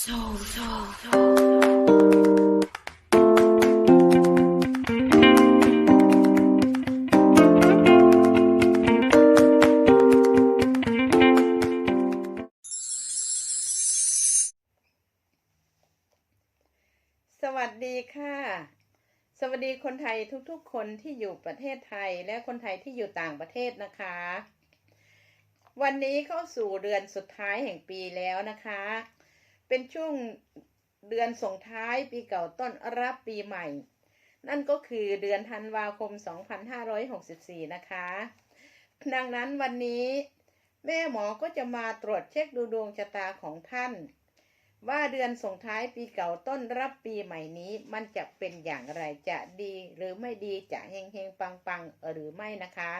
So, so, so. สวัสดีค่ะ สวัสดีคนไทยทุกๆ คนที่อยู่ประเทศไทยและคนไทยที่อยู่ต่างประเทศนะคะ วันนี้เข้าสู่เดือนสุดท้ายแห่งปีแล้วนะคะ เป็นช่วงเดือนส่งท้ายปีเก่าต้อนรับปีใหม่ นั่นก็คือเดือนธันวาคม 2564 นะคะ ดังนั้นวันนี้แม่หมอก็จะมาตรวจเช็คดูดวงชะตาของท่าน ว่าเดือนส่งท้ายปีเก่าต้นรับปีใหม่นี้มันจะเป็นอย่างไรจะดีหรือไม่ดีจะเฮงเฮงปังปังหรือไม่นะคะ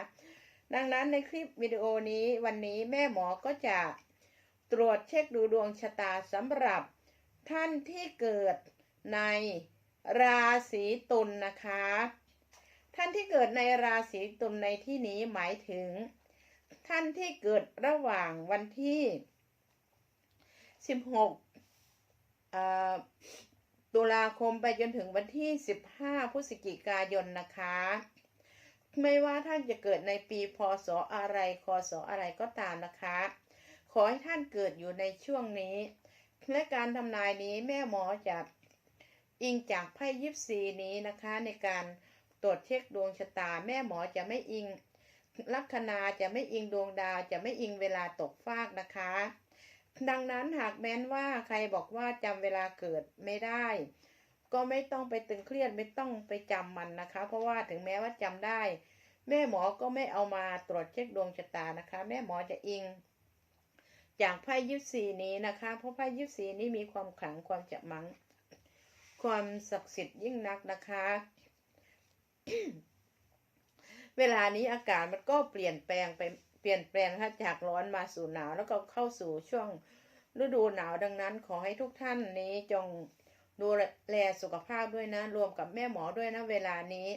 ดังนั้นในคลิปวิดีโอนี้วันนี้แม่หมอก็จะ ตรวจเช็คดูดวงชะตาสำหรับท่านที่เกิดในราศีตุลนะคะ ท่านที่เกิดในราศีตุลในที่นี้หมายถึง ท่านที่เกิดระหว่างวันที่ 16 ตุลาคมไปจนถึงวันที่ 15 พฤศจิกายนนะคะ ไม่ว่าท่านจะเกิดในปีพศอะไรคศอะไรก็ตามนะคะ ขอให้ท่านเกิดอยู่ในช่วงนี้ และการทำนายนี้แม่หมอจะอิงจากไพ่ยิปซีนี้นะคะ ในการตรวจเช็คดวงชะตา แม่หมอจะไม่อิงลัคนาจะไม่อิงดวงดาวจะไม่อิงเวลาตกฟากนะคะ ดังนั้นหากแม้นว่าใครบอกว่าจำเวลาเกิดไม่ได้ ก็ไม่ต้องไปตึงเครียดไม่ต้องไปจำมันนะคะ เพราะว่าถึงแม้ว่าจำได้ แม่หมอก็ไม่เอามาตรวจเช็คดวงชะตานะคะ แม่หมอจะอิง จากไพ่ยิปซีนี้นะคะ เพราะไพ่ยิปซีนี้มีความขลังความจะมัง ความศักดิ์สิทธิ์ยิ่งนักนะคะ เวลานี้อากาศมันก็เปลี่ยนแปลงไปเปลี่ยนแปลงนะคะจากร้อนมาสู่หนาว แล้วก็เข้าสู่ช่วงฤดูหนาวดังนั้น ขอให้ทุกท่านนี้จงดูแลสุขภาพด้วยนะ รวมกับแม่หมอด้วยนะ เวลานี้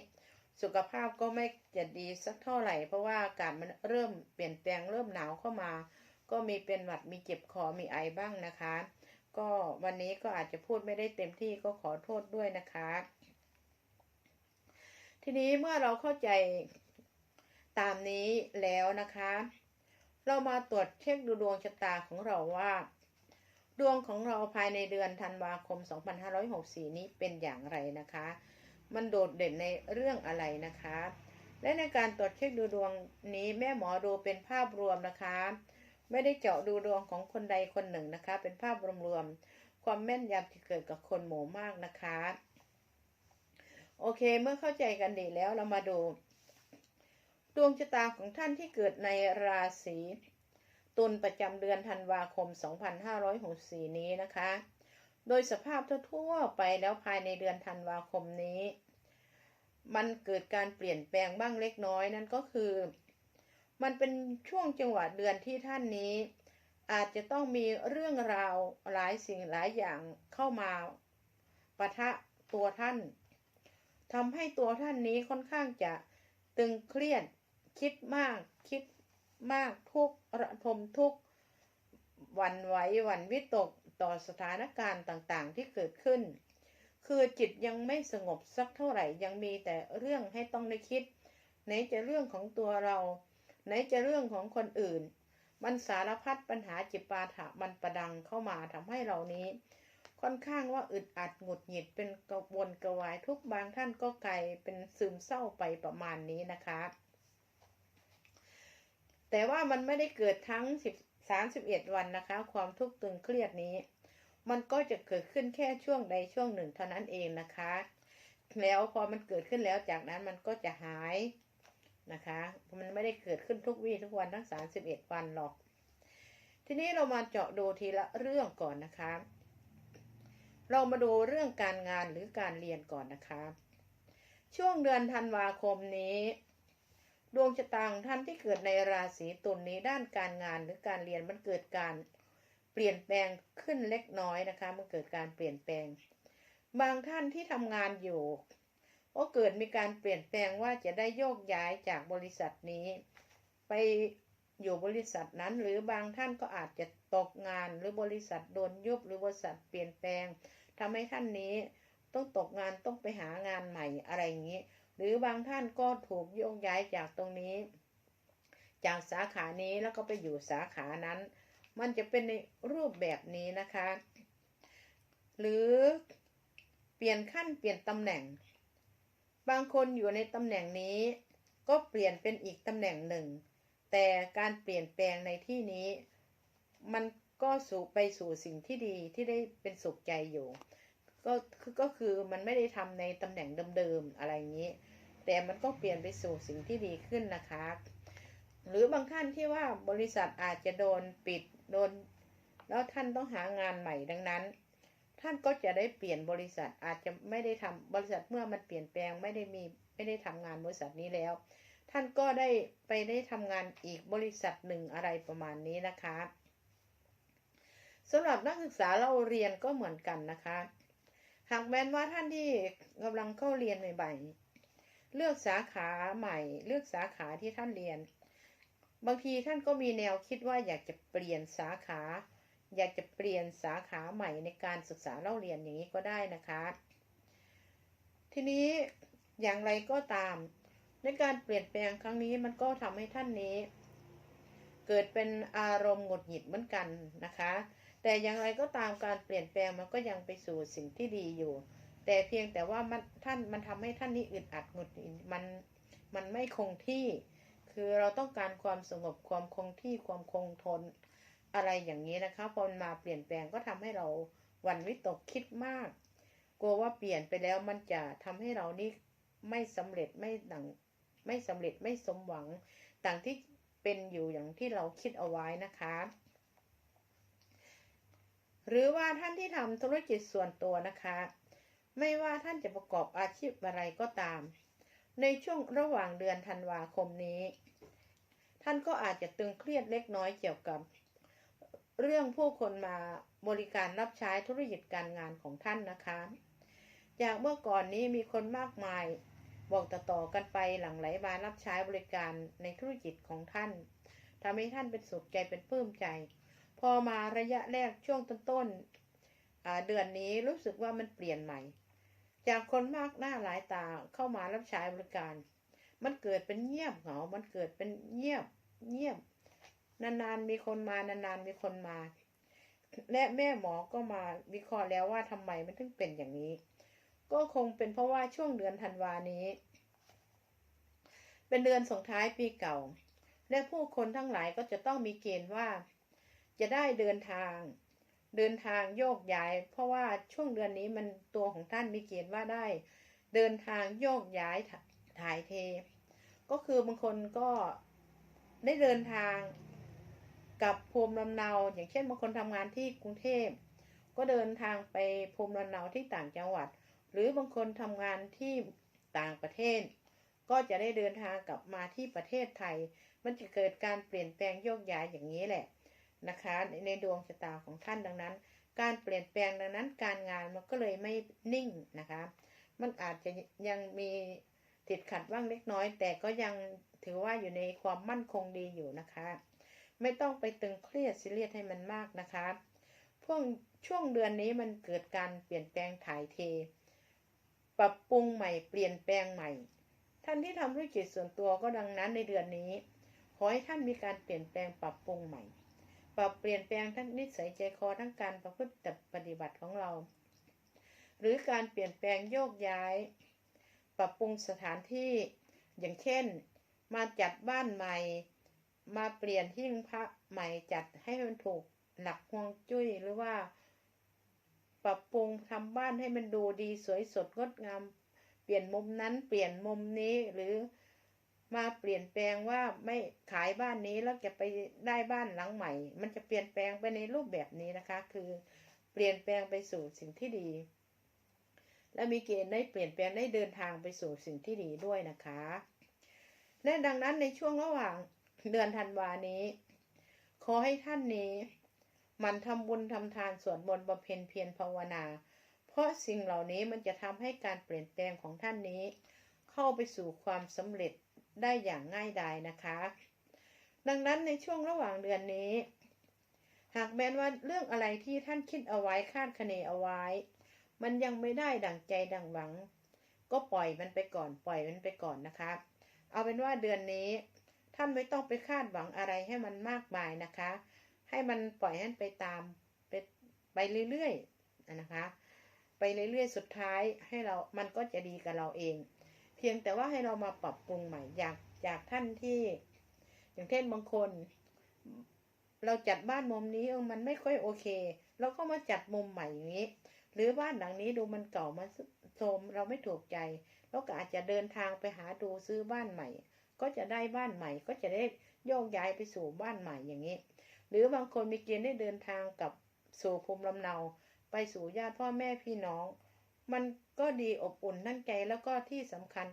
สุขภาพก็ไม่จะดีสักเท่าไหร่ เพราะว่าอากาศมันเริ่มเปลี่ยนแปลงเริ่มหนาวเข้ามา ก็มีเป็นหวัดมีเจ็บคอมีไอบ้างนะคะ ก็วันนี้ก็อาจจะพูดไม่ได้เต็มที่ก็ขอโทษด้วยนะคะ ทีนี้เมื่อเราเข้าใจตามนี้แล้วนะคะ เรามาตรวจเช็คดูดวงชะตาของเราว่า ดวงของเราภายในเดือนธันวาคม 2564 นี้เป็นอย่างไรนะคะ มันโดดเด่นในเรื่องอะไรนะคะ และในการตรวจเช็คดูดวงนี้แม่หมอดูเป็นภาพรวมนะคะ ไม่ได้เจาะดูดวงของคนใดคนหนึ่งนะคะ เป็นภาพรวมๆ ความแม่นยำที่เกิดกับคนหมู่มากนะคะ โอเค เมื่อเข้าใจกันดีแล้วเรามาดู ดวงชะตาของท่านที่เกิดในราศีตุลประจำเดือนธันวาคม 2564 นี้นะคะ โดยสภาพทั่วๆไปแล้วภายในเดือนธันวาคมนี้ มันเกิดการเปลี่ยนแปลงบ้างเล็กน้อยนั่นก็คือ มันเป็นช่วงจังหวะเดือนที่ท่านนี้ อาจจะต้องมีเรื่องราวหลายสิ่งหลายอย่างเข้ามาปะทะตัวท่านทำให้ตัวท่านนี้ค่อนข้างจะตึงเครียดคิดมากคิดมากทุกข์ระทมทุกข์วันไหววันวิตกต่อสถานการณ์ต่างๆ ที่เกิดขึ้น คือจิตยังไม่สงบสักเท่าไหร่ยังมีแต่เรื่องให้ต้องได้คิดไหนจะเรื่องของตัวเรา ไหนจะเรื่องของคนอื่น มันสารพัดปัญหาจิปาถะมันประดังเข้ามาทำให้เรานี้ ค่อนข้างว่าอึดอัดหงุดหงิดเป็นกระวนกระวายทุกบางท่านก็ไกลเป็นซึมเศร้าไปประมาณนี้นะคะ แต่ว่ามันไม่ได้เกิดทั้ง10 31 วันนะคะ ความทุกข์ตึงเครียดนี้ มันก็จะเกิดขึ้นแค่ช่วงใดช่วงหนึ่งเท่านั้นเองนะคะ แล้วพอมันเกิดขึ้นแล้วจากนั้นมันก็จะหาย นะคะมันไม่ได้เกิดขึ้นทุกวี่ทุกวันทั้ง 31 วันหรอก ทีนี้เรามาเจาะดูทีละเรื่องก่อนนะคะ เรามาดูเรื่องการงานหรือการเรียนก่อนนะคะ ช่วงเดือนธันวาคมนี้ดวงชะตาของท่านที่เกิดในราศีตุลนนี้ด้านการงานหรือการเรียนมันเกิดการเปลี่ยนแปลงขึ้นเล็กน้อยนะคะ มันเกิดการเปลี่ยนแปลง บางท่านที่ทำงานอยู่ ก็เกิดมีการเปลี่ยนแปลงว่าจะได้โยกย้ายจากบริษัทนี้ ไปอยู่บริษัทนั้น หรือบางท่านก็อาจจะตกงานหรือบริษัทโดนยุบหรือบริษัทเปลี่ยนแปลงทำให้ท่านนี้ต้องตกงานต้องไปหางานใหม่อะไรอย่างนี้ หรือบางท่านก็ถูกโยกย้ายจากตรงนี้ จากสาขานี้แล้วก็ไปอยู่สาขานั้น มันจะเป็นในรูปแบบนี้นะคะ หรือเปลี่ยนขั้นเปลี่ยนตำแหน่ง บางคนอยู่ในตำแหน่งนี้ ก็เปลี่ยนเป็นอีกตำแหน่งหนึ่ง แต่การเปลี่ยนแปลงในที่นี้ มันก็สู่ไปสู่สิ่งที่ดีที่ได้เป็นสุขใจอยู่ ก็คือก็คือมันไม่ได้ทำในตำแหน่งเดิมๆอะไรอย่างนี้ แต่มันก็เปลี่ยนไปสู่สิ่งที่ดีขึ้นนะคะ หรือบางท่านที่ว่าบริษัทอาจจะโดนปิดโดน แล้วท่านต้องหางานใหม่ดังนั้น ท่านก็จะได้เปลี่ยนบริษัทอาจจะไม่ได้ทำบริษัทเมื่อมันเปลี่ยนแปลงไม่ได้มีไม่ได้ทำงานบริษัทนี้แล้ว ท่านก็ได้ไปได้ทำงานอีกบริษัทหนึ่งอะไรประมาณนี้นะคะสำหรับนักศึกษาเราเรียนก็เหมือนกันนะคะ หากแม้นว่าท่านที่กำลังเข้าเรียนใหม่ๆ เลือกสาขาใหม่ เลือกสาขาที่ท่านเรียน บางทีท่านก็มีแนวคิดว่าอยากจะเปลี่ยนสาขา อยากจะเปลี่ยนสาขาใหม่ในการศึกษาเล่าเรียนอย่างนี้ก็ได้นะคะ ทีนี้อย่างไรก็ตาม ในการเปลี่ยนแปลงครั้งนี้มันก็ทำให้ท่านนี้ เกิดเป็นอารมณ์หงุดหงิดเหมือนกันนะคะ แต่อย่างไรก็ตามการเปลี่ยนแปลงมันก็ยังไปสู่สิ่งที่ดีอยู่ แต่เพียงแต่ว่ามันท่านมันทำให้ท่านนี้อึดอัดหงุดหงิดมันมันไม่คงที่ คือเราต้องการความสงบความคงที่ความคงทน อะไรอย่างนี้นะคะ พอมาเปลี่ยนแปลงก็ทำให้เราหวันวิตกคิดมาก กลัวว่าเปลี่ยนไปแล้วมันจะทำให้เรานี่ไม่สำเร็จไม่ดังไม่สำเร็จไม่สมหวังต่างที่เป็นอยู่อย่างที่เราคิดเอาไว้นะคะ หรือว่าท่านที่ทำธุรกิจส่วนตัวนะคะ ไม่ว่าท่านจะประกอบอาชีพอะไรก็ตาม ในช่วงระหว่างเดือนธันวาคมนี้ ท่านก็อาจจะตึงเครียดเล็กน้อยเกี่ยวกับ เรื่องผู้คนมาบริการรับใช้ธุรกิจการงานของท่านนะคะ จากเมื่อก่อนนี้มีคนมากมาย บอกต่อๆกันไปหลังไหลมารับใช้บริการในธุรกิจของท่านทำให้ท่านเป็นสุขใจเป็นปลื้มใจ พอมาระยะแรกช่วงต้นๆเดือนนี้รู้สึกว่ามันเปลี่ยนใหม่ จากคนมากหน้าหลายตาเข้ามารับใช้บริการ มันเกิดเป็นเงียบเหงา มันเกิดเป็นเงียบเงียบ นานๆมีคนมานานๆมีคนมา และแม่หมอก็มาวิเคราะห์แล้วว่าทำไมมันถึงเป็นอย่างนี้ ก็คงเป็นเพราะว่าช่วงเดือนธันวานี้ เป็นเดือนส่งท้ายปีเก่า และผู้คนทั้งหลายก็จะต้องมีเกณฑ์ว่า จะได้เดินทาง เดินทางโยกย้าย เพราะว่าช่วงเดือนนี้มันตัวของท่านมีเกณฑ์ว่าได้ เดินทางโยกย้ายถ่ายเท ก็คือบางคนก็ได้เดินทาง กับภูมิลำเนา อย่างเช่นบางคนทำงานที่กรุงเทพ ก็เดินทางไปภูมิลำเนาที่ต่างจังหวัด หรือบางคนทำงานที่ต่างประเทศ ก็จะได้เดินทางกลับมาที่ประเทศไทย มันจะเกิดการเปลี่ยนแปลงโยกย้ายอย่างนี้แหละนะคะในในดวงชะตาของท่านดังนั้น การเปลี่ยนแปลงดังนั้น การงานมันก็เลยไม่นิ่งนะคะ มันอาจจะยังมีติดขัดบ้างเล็กน้อย แต่ก็ยังถือว่าอยู่ในความมั่นคงดีอยู่นะคะ ไม่ต้องไปตึงเครียดซีเรียสให้มันมากนะคะพวกช่วงเดือนนี้มันเกิดการเปลี่ยนแปลงถ่ายเท ปรับปรุงใหม่เปลี่ยนแปลงใหม่ ท่านที่ทำธุรกิจส่วนตัวก็ดังนั้นในเดือนนี้ ขอให้ท่านมีการเปลี่ยนแปลงปรับปรุงใหม่ ปรับเปลี่ยนแปลงทั้งนิสัยใจคอทั้งการประพฤติปฏิบัติของเรา หรือการเปลี่ยนแปลงโยกย้าย ปรับปรุงสถานที่อย่างเช่น มาจัดบ้านใหม่ มาเปลี่ยนที่พระใหม่จัดให้มันถูกหลักฮวงจุ้ยหรือว่า ปรับปรุงทำบ้านให้มันดูดีสวยสดงดงาม เปลี่ยนมุมนั้นเปลี่ยนมุมนี้หรือมาเปลี่ยนแปลงว่าไม่ขายบ้านนี้แล้วจะไปได้บ้านหลังใหม่ มันจะเปลี่ยนแปลงไปในรูปแบบนี้นะคะ คือเปลี่ยนแปลงไปสู่สิ่งที่ดี และมีเกณฑ์ได้เปลี่ยนแปลงได้เดินทางไปสู่สิ่งที่ดีด้วยนะคะ และดังนั้นในช่วงระหว่าง เดือนธันวานี้ ขอให้ท่านนี้ มันทำบุญทำทานสวดมนต์บำเพ็ญเพียรภาวนา เพราะสิ่งเหล่านี้มันจะทำให้การเปลี่ยนแปลงของท่านนี้ เข้าไปสู่ความสำเร็จได้อย่างง่ายดายนะคะ ดังนั้นในช่วงระหว่างเดือนนี้ หากแม้นว่าเรื่องอะไรที่ท่านคิดเอาไว้คาดคะเนเอาไว้ มันยังไม่ได้ดั่งใจดั่งหวัง ก็ปล่อยมันไปก่อนปล่อยมันไปก่อนนะคะ เอาเป็นว่าเดือนนี้ ท่านไม่ต้องไปคาดหวังอะไรให้มันมากมายนะคะ ให้มันปล่อยให้มันไปตามไปไปเรื่อยๆนะคะ ไปเรื่อยๆสุดท้ายให้เรามันก็จะดีกับเราเอง เพียงแต่ว่าให้เรามาปรับปรุงใหม่อยากจากท่านที่ อย่างเช่นบางคน เราจัดบ้านมุมนี้มันไม่ค่อยโอเคเราก็มาจัดมุมใหม่อย่างนี้ หรือบ้านหลังนี้ดูมันเก่ามันโทรมเราไม่ถูกใจเราก็อาจจะเดินทางไปหาดูซื้อบ้านใหม่ ก็จะได้บ้านใหม่ ก็จะได้โยกย้ายไปสู่บ้านใหม่อย่างนี้ หรือบางคนมีเกณฑ์ได้เดินทางกับสู่ภูมิลำเนา ไปสู่ญาติพ่อแม่พี่น้อง มันก็ดีอบอุ่นนั่นใจแล้วก็ที่สำคัญ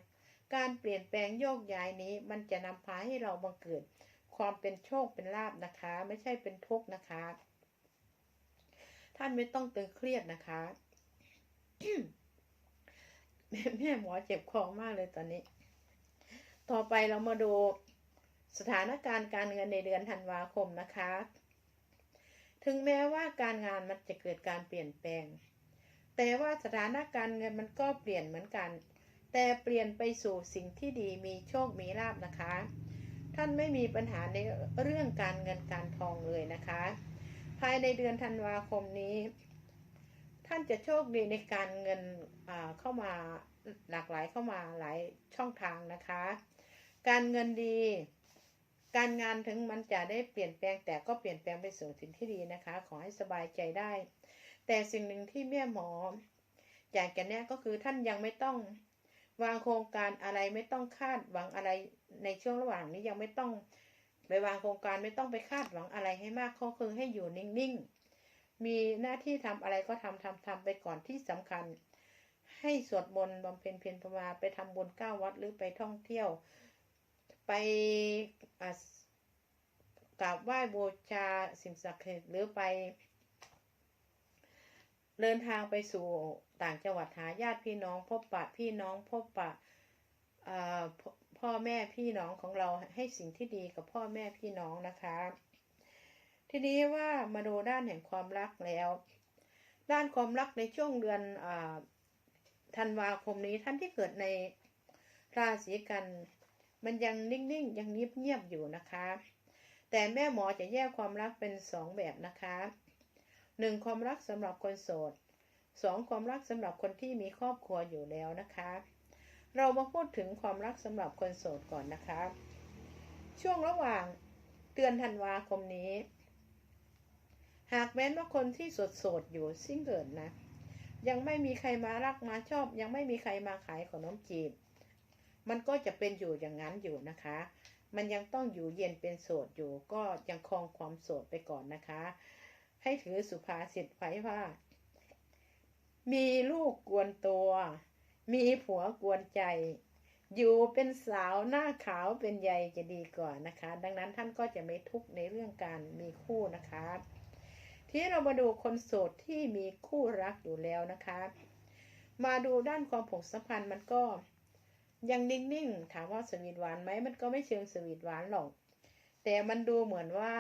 การเปลี่ยนแปลงโยกย้ายนี้มันจะนำพาให้เราบังเกิด ความเป็นโชคเป็นลาบนะคะ ไม่ใช่เป็นทุกข์นะคะ ท่านไม่ต้องตึงเครียดนะคะแม่หมอเจ็บคอมากเลยตอนนี้ ต่อไปเรามาดูสถานการณ์การเงินในเดือนธันวาคมนะคะ ถึงแม้ว่าการงานมันจะเกิดการเปลี่ยนแปลง แต่ว่าสถานการณ์เงินมันก็เปลี่ยนเหมือนกัน แต่เปลี่ยนไปสู่สิ่งที่ดีมีโชคมีลาบนะคะ ท่านไม่มีปัญหาในเรื่องการเงินการทองเลยนะคะ ภายในเดือนธันวาคมนี้ ท่านจะโชคดีในการเงินเข้ามาหลากหลายเข้ามาหลายช่องทางนะคะ การเงินดี การงานถึงมันจะได้เปลี่ยนแปลงแต่ก็เปลี่ยนแปลงไปสู่สิ่งที่ดีนะคะ ขอให้สบายใจได้ แต่สิ่งหนึ่งที่แม่หมออยากจะแนะก็คือท่านยังไม่ต้องวางโครงการอะไรไม่ต้องคาดหวังอะไรในช่วงระหว่างนี้ยังไม่ต้องไปวางโครงการไม่ต้องไปคาดหวังอะไรให้มากเขาคือให้อยู่นิ่งๆ มีหน้าที่ทำอะไรก็ทำทำทำไปก่อนที่สำคัญ ให้สวดมนต์บำเพ็ญเพียรภาวนาไปทำบุญเก้าวัดหรือไปท่องเที่ยว ไปกราบไหว้บูชาสิ่งศักดิ์สิทธิ์หรือไป เดินทางไปสู่ต่างจังหวัดหาญาติพี่น้อง พบปะพี่น้องพบปะพ่อแม่พี่น้องของเราให้สิ่งที่ดีกับพ่อแม่พี่น้องนะคะ ทีนี้ว่ามาดูด้านแห่งความรักแล้ว ด้านความรักในช่วงเดือนธันวาคมนี้ท่านที่เกิดในราศีกัน มันยังนิ่งๆ ยังเงียบๆอยู่นะคะ แต่แม่หมอจะแยกความรักเป็นสองแบบนะคะหนึ่งความรักสำหรับคนโสดสองความรักสำหรับคนที่มีครอบครัวอยู่แล้วนะคะ เรามาพูดถึงความรักสำหรับคนโสดก่อนนะคะ ช่วงระหว่างเดือนธันวาคมนี้ หากแม้นว่าคนที่โสดโสดอยู่ซิ่งเกิดนะ ยังไม่มีใครมารักมาชอบ ยังไม่มีใครมาขายขนมจีบ มันก็จะเป็นอยู่อย่างนั้นอยู่นะคะ มันยังต้องอยู่เย็นเป็นโสดอยู่ ก็ยังครองความโสดไปก่อนนะคะ ให้ถือสุภาษิตไว้ว่า มีลูกกวนตัว มีผัวกวนใจ อยู่เป็นสาวหน้าขาวเป็นใยจะดีกว่านนะคะ ดังนั้นท่านก็จะไม่ทุกข์ในเรื่องการมีคู่นะคะ ที่เรามาดูคนโสดที่มีคู่รักอยู่แล้วนะคะ มาดูด้านความผูกสัมพันธ์มันก็ ยังนิ่งๆ ถามว่าสวีทหวานไหมมันก็ไม่เชิงสวีทหวานหรอก แต่มันดูเหมือนว่า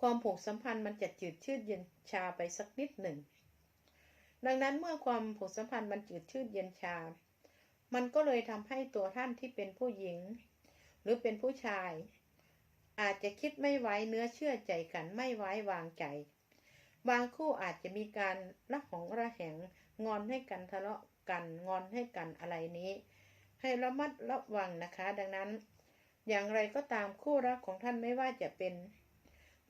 ความผูกสัมพันธ์มันจะจืดชืดเย็นชาไปสักนิดหนึ่ง ดังนั้นเมื่อความผูกสัมพันธ์มันจืดชืดเย็นชา มันก็เลยทำให้ตัวท่านที่เป็นผู้หญิง หรือเป็นผู้ชาย อาจจะคิดไม่ไว้เนื้อเชื่อใจกันไม่ไว้วางใจ บางคู่อาจจะมีการละหองระแหงงอนให้กันทะเลาะ กันงอนให้กันอะไรนี้ ให้ระมัดระวังนะคะ ดังนั้น อย่างไรก็ตามคู่รักของท่านไม่ว่าจะเป็น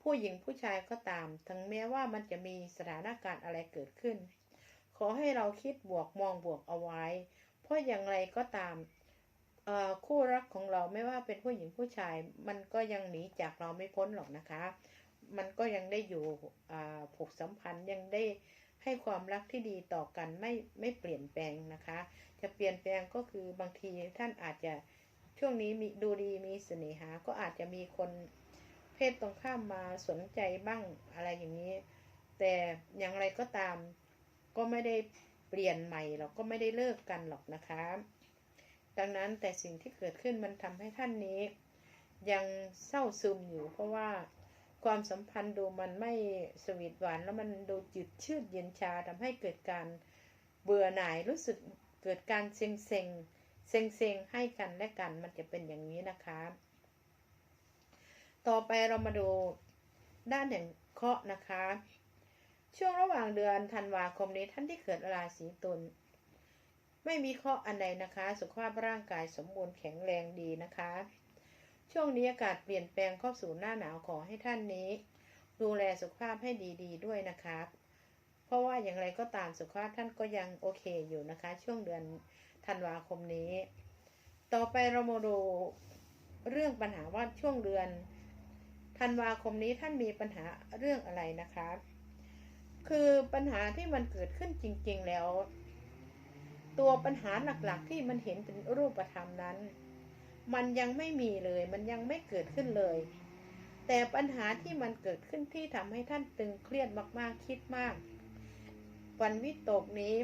ผู้หญิงผู้ชายก็ตาม ถึงแม้ว่ามันจะมีสถานการณ์อะไรเกิดขึ้น ขอให้เราคิดบวกมองบวกเอาไว้ เพราะอย่างไรก็ตามคู่รักของเราไม่ว่าเป็นผู้หญิงผู้ชาย มันก็ยังหนีจากเราไม่พ้นหรอกนะคะ มันก็ยังได้อยู่ผูกสัมพันธ์ยังได้ ให้ความรักที่ดีต่อกันไม่ไม่เปลี่ยนแปลงนะคะ จะเปลี่ยนแปลงก็คือบางทีท่านอาจจะช่วงนี้มีดูดีมีเสน่หา ก็อาจจะมีคนเพศตรงข้ามมาสนใจบ้างอะไรอย่างนี้ แต่อย่างไรก็ตามก็ไม่ได้เปลี่ยนใหม่หรอกก็ไม่ได้เลิกกันหรอกนะคะ ดังนั้นแต่สิ่งที่เกิดขึ้นมันทำให้ท่านนี้ ยังเศร้าซึมอยู่เพราะว่า ความสัมพันธ์ดูมันไม่สวีทหวานแล้วมันดูจืดชืดเย็นชาทำให้เกิดการเบื่อหน่ายรู้สึกเกิดการเซ็งเซ็งเซ็งเซ็งให้กันและกันมันจะเป็นอย่างนี้นะคะ ต่อไปเรามาดูด้านแห่งเคราะห์นะคะ ช่วงระหว่างเดือนธันวาคมนี้ท่านที่เกิดราศีตุลไม่มีเคราะห์อันใดนะคะ สุขภาพร่างกายสมบูรณ์แข็งแรงดีนะคะ ช่วงนี้อากาศเปลี่ยนแปลงเข้าสู่หน้าหนาวขอให้ท่านนี้ ดูแลสุขภาพให้ดีๆด้วยนะคะเพราะว่าอย่างไรก็ตามสุขภาพท่านก็ยังโอเคอยู่นะคะ ช่วงเดือนธันวาคมนี้ ต่อไปเรามาดูเรื่องปัญหาว่าช่วงเดือนธันวาคมนี้ท่านมีปัญหาเรื่องอะไรนะคะคือปัญหาที่มันเกิดขึ้นจริง ๆแล้ว ตัวปัญหาหลักๆที่มันเห็นเป็นรูปธรรมนั้น มันยังไม่มีเลย มันยังไม่เกิดขึ้นเลย แต่ปัญหาที่มันเกิดขึ้นที่ทำให้ท่านตึงเครียดมากๆคิดมาก วันวิตกนี้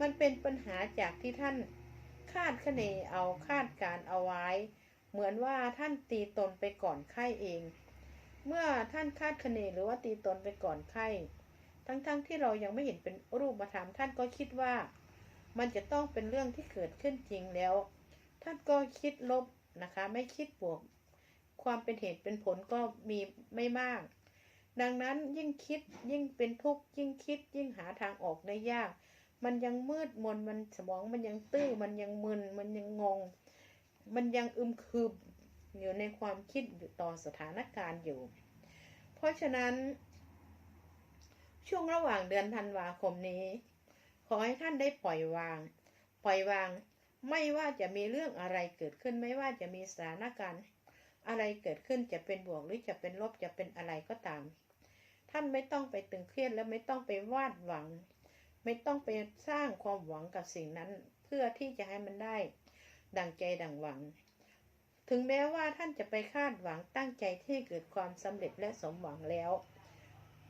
มันเป็นปัญหาจากที่ท่านคาดคะเนเอาคาดการเอาไว้ เหมือนว่าท่านตีตนไปก่อนไข้เอง เมื่อท่านคาดคะเนหรือว่าตีตนไปก่อนไข้ทั้งๆทที่เรายังไม่เห็นเป็นรูปธรรมท่านก็คิดว่า มันจะต้องเป็นเรื่องที่เกิดขึ้นจริงแล้ว ท่านก็คิดลบนะคะ ไม่คิดบวก ความเป็นเหตุเป็นผลก็มีไม่มาก ดังนั้นยิ่งคิดยิ่งเป็นทุกข์ยิ่งคิดยิ่งหาทางออกได้ยาก มันยังมืดมนมันสมองมันยังตื้อมันยังมึนมันยังงง มันยังอึมครึมอยู่ในความคิดอยู่ต่อสถานการณ์อยู่ เพราะฉะนั้น ช่วงระหว่างเดือนธันวาคมนี้ ขอให้ท่านได้ปล่อยวาง ปล่อยวาง ไม่ว่าจะมีเรื่องอะไรเกิดขึ้นไม่ว่าจะมีสถานการณ์ อะไรเกิดขึ้นจะเป็นบวกหรือจะเป็นลบจะเป็นอะไรก็ตาม ท่านไม่ต้องไปตึงเครียดและไม่ต้องไปวาดหวัง ไม่ต้องไปสร้างความหวังกับสิ่งนั้น เพื่อที่จะให้มันได้ ดังใจดังหวัง ถึงแม้ว่าท่านจะไปคาดหวังตั้งใจที่เกิดความสำเร็จและสมหวังแล้ว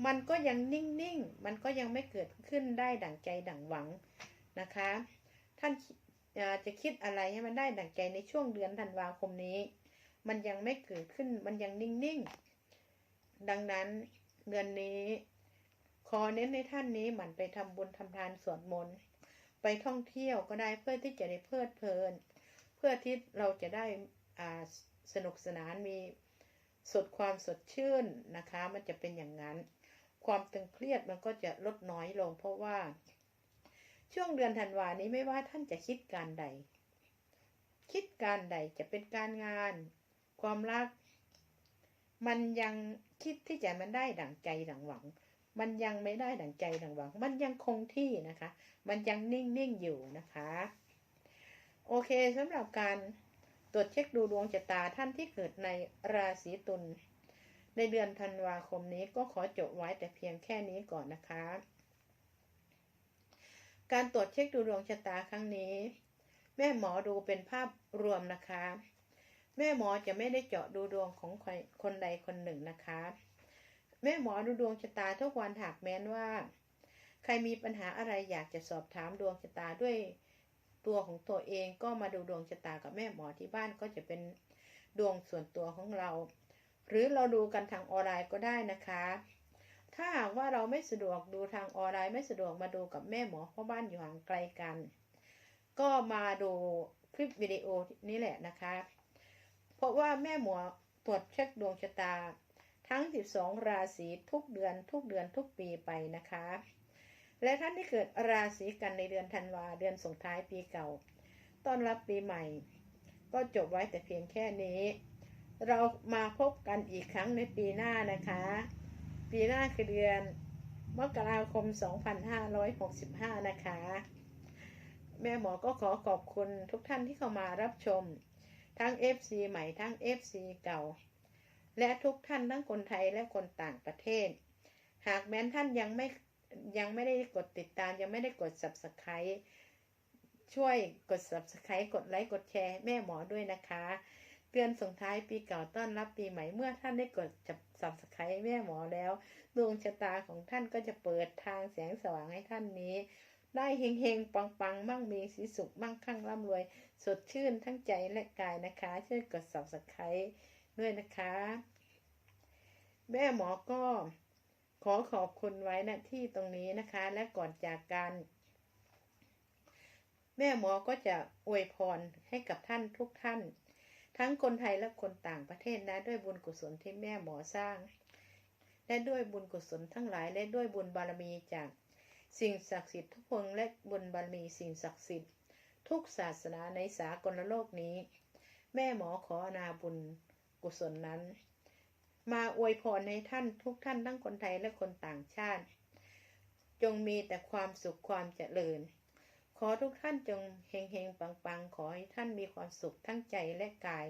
มันก็ยังนิ่งๆ มันก็ยังไม่เกิดขึ้นได้ดังใจดังหวังนะคะ ท่าน จะคิดอะไรให้มันได้ดังใจในช่วงเดือนธันวาคมนี้ มันยังไม่เกิดขึ้นมันยังนิ่งๆ ดังนั้นเดือนนี้ ขอเน้นในท่านนี้หมั่นไปทำบุญทำทานสวดมนต์ไปท่องเที่ยวก็ได้เพื่อที่จะได้เพลิดเพลิน เพื่อที่เราจะได้สนุกสนานมีสดความสดชื่นนะคะ มันจะเป็นอย่างนั้น ความตึงเครียดมันก็จะลดน้อยลง เพราะว่า ช่วงเดือนธันวานี้ไม่ว่าท่านจะคิดการใด คิดการใดจะเป็นการงาน ความรัก มันยังคิดที่จะมันได้ดั่งใจดั่งหวัง มันยังไม่ได้ดั่งใจดั่งหวัง มันยังคงที่นะคะ มันยังนิ่งๆอยู่นะคะ โอเคสำหรับการตรวจเช็คดูดวงชะตาท่านที่เกิดในราศีตุลในเดือนธันวาคมนี้ก็ขอจบไว้แต่เพียงแค่นี้ก่อนนะคะ การตรวจเช็คดูดวงชะตาครั้งนี้ แม่หมอดูเป็นภาพรวมนะคะ แม่หมอจะไม่ได้เจาะดูดวงของคนใดคนหนึ่งนะคะ แม่หมอดูดวงชะตาทุกวันหากแม้นว่า ใครมีปัญหาอะไรอยากจะสอบถามดวงชะตาด้วยตัวของตัวเองก็มาดูดวงชะตากับแม่หมอที่บ้านก็จะเป็นดวงส่วนตัวของเรา หรือเราดูกันทางออนไลน์ก็ได้นะคะ ถ้าหากว่าเราไม่สะดวกดูทางออนไลน์ไม่สะดวกมาดูกับแม่หมอเพราะบ้านอยู่ห่างไกลกัน ก็มาดูคลิปวิดีโอนี้แหละนะคะ เพราะว่าแม่หมอตรวจเช็คดวงชะตา ทั้ง 12 ราศีทุกเดือนทุกเดือนทุกปีไปนะคะ และท่านที่เกิดราศีกันในเดือนธันวาเดือนส่งท้ายปีเก่า ต้อนรับปีใหม่ ก็จบไว้แต่เพียงแค่นี้ เรามาพบกันอีกครั้งในปีหน้านะคะ ปีหน้าคือเดือนมกราคม 2565 นะคะ แม่หมอก็ขอขอบคุณทุกท่านที่เข้ามารับชม ทั้ง FC ใหม่ทั้ง FC เก่า และทุกท่านทั้งคนไทยและคนต่างประเทศ หากแม้นท่านยังไม่ยังไม่ได้กดติดตามยังไม่ได้กด subscribe ช่วยกด subscribe กดไลค์กดแชร์แม่หมอด้วยนะคะ เตือนส่งท้ายปีเก่าต้อนรับปีใหม่เมื่อท่านได้กดจับ subscribe แม่หมอแล้ว ดวงชะตาของท่านก็จะเปิดทางแสงสว่างให้ท่านนี้ ได้เฮงเฮงปังปังมั่งมีสีสุขมั่งคั่งร่ำรวย สดชื่นทั้งใจและกายนะคะ ช่วยกด subscribe ด้วยนะคะ แม่หมอก็ขอขอบคุณไว้ณที่ตรงนี้นะคะ และก่อนจากกันแม่หมอก็จะอวยพรให้กับท่านทุกท่าน ทั้งคนไทยและคนต่างประเทศนะด้วยบุญกุศลที่แม่หมอสร้าง และด้วยบุญกุศลทั้งหลาย และด้วยบุญบารมีจากสิ่งศักดิ์สิทธิ์ทุกพงและบุญบารมีสิ่งศักดิ์สิทธิ์ ทุกศาสนาในสากลโลกนี้ แม่หมอขออนาบุญกุศลนั้น มาอวยพรให้ท่านทุกท่านทั้งคนไทยและคนต่างชาติ จงมีแต่ความสุขความเจริญ อทุกท่านจงเฮงเฮงปังปังขอให้ท่านมีความสุขทั้งใจและกาย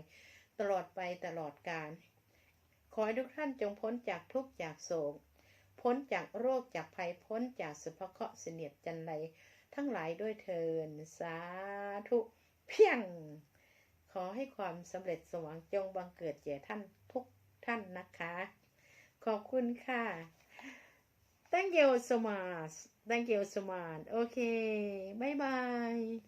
ตลอดไปตลอดกาล ขอให้ทุกท่านจงพ้นจากทุกข์จากโศก พ้นจากโรคจากภัยพ้นจากสุภเคราะห์เสนียดจันไรทั้งหลายด้วยเทินสาธุเพียง ขอให้ความสำเร็จสมหวังจงบังเกิดแก่ท่านทุกท่านนะคะ ขอบคุณค่ะ Thank you so much. Thank you so much. Okay. Bye-bye.